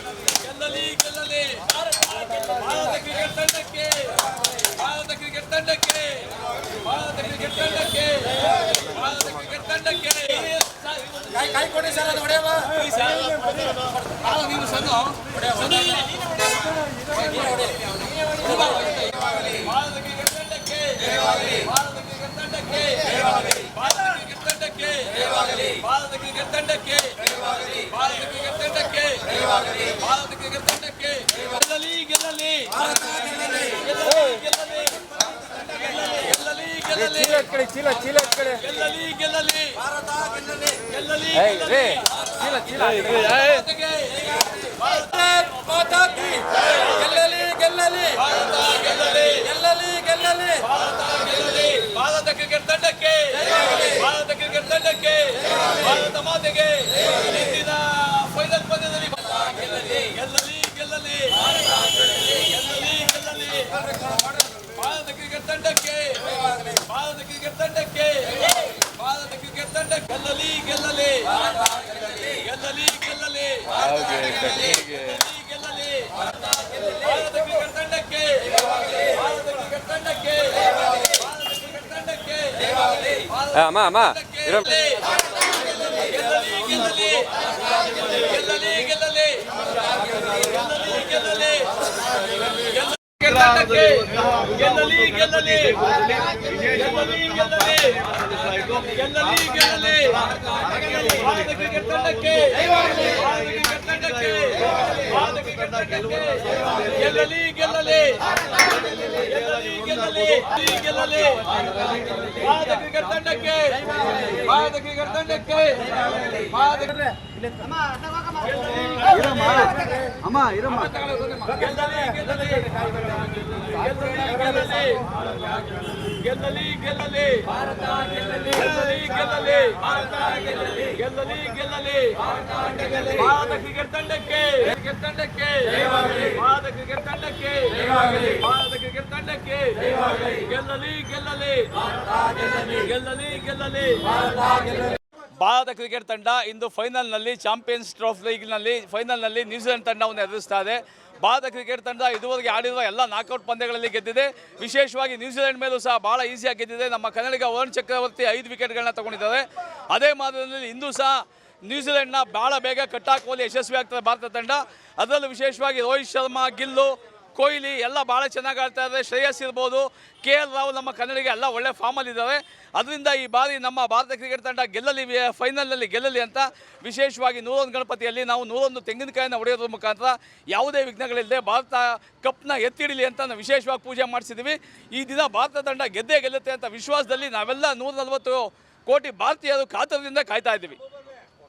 ಗೆಲ್ಲಲಿ ಗೆಲ್ಲಲಿ. ಭಾರತ ಕ್ರಿಕೆಟ್ ತಂಡಕ್ಕೆ ಭಾರತ ಕ್ರಿಕೆಟ್ ತಂಡಕ್ಕೆ ಭಾರತ ಕ್ರಿಕೆಟ್ ತಂಡಕ್ಕೆ ಭಾರತ ಕ್ರಿಕೆಟ್ ತಂಡಕ್ಕೆ. ಕೈ ಕೊಡಿ ಸರ್ ಅದು ಸಣ್ಣ ಭಾರತ ಕ್ರಿಕೆಟ್ ತಂಡಕ್ಕೆ ಭಾರತ ಕ್ರಿಕೆಟ್ ತಂಡಕ್ಕೆ ಭಾರತ ಕ್ರಿಕೆಟ್ ತಂಡಕ್ಕೆ ಭಾರತ ಕ್ರಿಕೆಟ್ ತಂಡಕ್ಕೆ ಭಾರತ ಕ್ರಿಕೆಟ್ ತಂಡಕ್ಕೆ ಭಾರತ ಕ್ರಿಕೆಟ್ ತಂಡಕ್ಕೆ ಗೆಲ್ಲಲಿ. ಗೆಲ್ಲಲಿ ಗೆಲ್ಲಲಿ. ಚೀಲ ಚೀಲ ಕಡೆ. ಗೆಲ್ಲಲಿ ಗೆಲ್ಲಲಿ. ಭಾರತ ಗೆಲ್ಲಲಿ. ಗೆಲ್ಲಲಿ ರೇ ಗೆಲ್ಲಲಿ. ಚೀಲ ಚೀಲ. ಭಾರತಕ್ಕೆ ಭಾರತ ಭಾರತ್ ಮಾತಾ ಕಿ. ಗೆಲ್ಲಲಿ ಗೆಲ್ಲಲಿ. ಭಾರತ ಗೆಲ್ಲಲಿ. ಗೆಲ್ಲಲಿ ಗೆಲ್ಲಲಿ. ಭಾರತ ಗೆಲ್ಲಲಿ. ಭಾರತ ಕ್ರಿಕೆಟ್ ತಂಡಕ್ಕೆ. ಭಾರತ ಕ್ರಿಕೆಟ್ ತಂಡಕ್ಕೆ. ಭಾರತ ಮಾತೆಗೆ ಇಂದಿನ ಫೈನಲ್ ಪಂದ್ಯದಲ್ಲಿ ಗೆಲ್ಲಲಿ ಗೆಲ್ಲಲಿ ಗೆಲ್ಲಲಿ ಗೆಲ್ಲಲಿ ಗೆಲ್ಲಲಿ ಭಾರತ ಕ್ರಿಕೆಟ್ ತಂಡಕ್ಕೆ ಭಾರತ ಕ್ರಿಕೆಟ್ ತಂಡಕ್ಕೆ ಭಾರತ ಕ್ರಿಕೆಟ್ ತಂಡ ಗೆಲ್ಲಲಿ ಗೆಲ್ಲಲಿ ಗೆಲ್ಲಲಿ ಗೆಲ್ಲಲಿ ಗೆಲ್ಲಲಿ ಗೆಲ್ಲಲಿ ಭಾರತ ಕ್ರಿಕೆಟ್ ತಂಡಕ್ಕೆ ಭಾರತ ಕ್ರಿಕೆಟ್ ತಂಡಕ್ಕೆ ಭಾರತ ಕ್ರಿಕೆಟ್ ತಂಡಕ್ಕೆ ಆ, ಅಮ್ಮ ಅಮ್ಮ ಇರೋ. ಗೆಲ್ಲಲಿ ಗೆಲ್ಲಲಿ ಗೆಲ್ಲಲಿ ಗೆಲ್ಲಲಿ. ಗೆಲ್ಲಲಿ ಗೆಲ್ಲಲಿ. ಭಾರತ ಕ್ರಿಕೆಟ್ ತಂಡಕ್ಕೆ. ಭಾರತ ಕ್ರಿಕೆಟ್ ತಂಡಕ್ಕೆ. ಕ್ರಿಕೆಟ್ ತಂಡಕ್ಕೆ. ಗೆಲ್ಲಲಿ ಗೆಲ್ಲಲಿ. ಗೆಲ್ಲಲಿ ಗೆಲ್ಲಲಿ. ಭಾರತ ಕ್ರಿಕೆಟ್ ತಂಡಕ್ಕೆ ಭಾರತ ಕ್ರಿಕೆಟ್ ತಂಡಕ್ಕೆ. ಭಾರತ ಅಮ್ಮ ಇರಮ್ಮ. ಗೆಲ್ಲಲಿ ಗೆಲ್ಲಲಿ. ಗೆಲ್ಲಲಿ ಗೆಲ್ಲಲಿ ಗೆಲ್ಲಲಿ. ಭಾರತ ಗೆಲ್ಲಲಿ. ಭಾರತ ಗೆಲ್ಲಲಿ ಗೆಲ್ಲಲಿ ಗೆಲ್ಲಲಿ. ಭಾರತ ಕ್ರಿಕೆಟ್ ತಂಡಕ್ಕೆ ಕ್ರಿಕೆಟ್ ತಂಡಕ್ಕೆ. ಭಾರತ ಕ್ರಿಕೆಟ್ ತಂಡಕ್ಕೆ. ಗೆಲ್ಲಲಿ ಗೆಲ್ಲಲಿ. ಗೆಲ್ಲಲಿ ಗೆಲ್ಲಲಿ. ಭಾರತ ಕ್ರಿಕೆಟ್ ತಂಡ ಇಂದು ಫೈನಲ್ನಲ್ಲಿ ಚಾಂಪಿಯನ್ಸ್ ಟ್ರೋಫಿ ಲೀಗ್ನಲ್ಲಿ ಫೈನಲ್ನಲ್ಲಿ ನ್ಯೂಜಿಲೆಂಡ್ ತಂಡವನ್ನು ಎದುರಿಸ್ತಾ ಇದೆ. ಭಾರತ ಕ್ರಿಕೆಟ್ ತಂಡ ಇದುವರೆಗೆ ಆಡಿರುವ ಎಲ್ಲ ನಾಕೌಟ್ ಪಂದ್ಯಗಳಲ್ಲಿ ಗೆದ್ದಿದೆ. ವಿಶೇಷವಾಗಿ ನ್ಯೂಜಿಲೆಂಡ್ ಮೇಲೂ ಸಹ ಭಾಳ ಈಸಿಯಾಗಿ ಗೆದ್ದಿದೆ. ನಮ್ಮ ಕನ್ನಡಿಗ ವರುಣ್ ಚಕ್ರವರ್ತಿ ಐದು ವಿಕೆಟ್ಗಳನ್ನ ತಗೊಂಡಿದ್ದಾರೆ. ಅದೇ ಮಾದರಿಯಲ್ಲಿ ಇಂದು ಸಹ ನ್ಯೂಜಿಲೆಂಡ್ನ ಭಾಳ ಬೇಗ ಕಟ್ಟಾಕುವಲ್ಲಿ ಯಶಸ್ವಿ ಆಗ್ತದೆ ಭಾರತ ತಂಡ. ಅದರಲ್ಲೂ ವಿಶೇಷವಾಗಿ ರೋಹಿತ್ ಶರ್ಮಾ, ಗಿಲ್ಲು ಕೊಹ್ಲಿ ಎಲ್ಲ ಭಾಳ ಚೆನ್ನಾಗಿ ಆಡ್ತಾ ಇದ್ದಾರೆ ಶ್ರೇಯಸ್ ಇರ್ಬೋದು, ಕೆ ಎಲ್ ರಾಹುಲ್ ನಮ್ಮ ಕನ್ನಡಿಗೆ ಎಲ್ಲ ಒಳ್ಳೆ ಫಾರ್ಮಲ್ಲಿದ್ದಾರೆ ಅದರಿಂದ ಈ ಬಾರಿ ನಮ್ಮ ಭಾರತ ಕ್ರಿಕೆಟ್ ತಂಡ ಗೆಲ್ಲಲಿ ಫೈನಲ್ನಲ್ಲಿ ಗೆಲ್ಲಲಿ ಅಂತ ವಿಶೇಷವಾಗಿ ನೂರೊಂದು ಗಣಪತಿಯಲ್ಲಿ ನಾವು ನೂರೊಂದು ತೆಂಗಿನಕಾಯಿನ ಹೊಡೆಯೋದ್ರ ಮುಖಾಂತರ ಯಾವುದೇ ವಿಘ್ನಗಳಿಲ್ಲದೆ ಭಾರತ ಕಪ್ನ ಎತ್ತಿಡಲಿ ಅಂತ ನಾವು ವಿಶೇಷವಾಗಿ ಪೂಜೆ ಮಾಡಿಸಿದ್ದೀವಿ ಈ ದಿನ ಭಾರತ ತಂಡ ಗೆದ್ದೇ ಗೆಲ್ಲುತ್ತೆ ಅಂತ ವಿಶ್ವಾಸದಲ್ಲಿ ನಾವೆಲ್ಲ ನೂರ ನಲವತ್ತು ಕೋಟಿ ಭಾರತೀಯರು ಕಾತರದಿಂದ ಕಾಯ್ತಾ ಇದ್ದೀವಿ.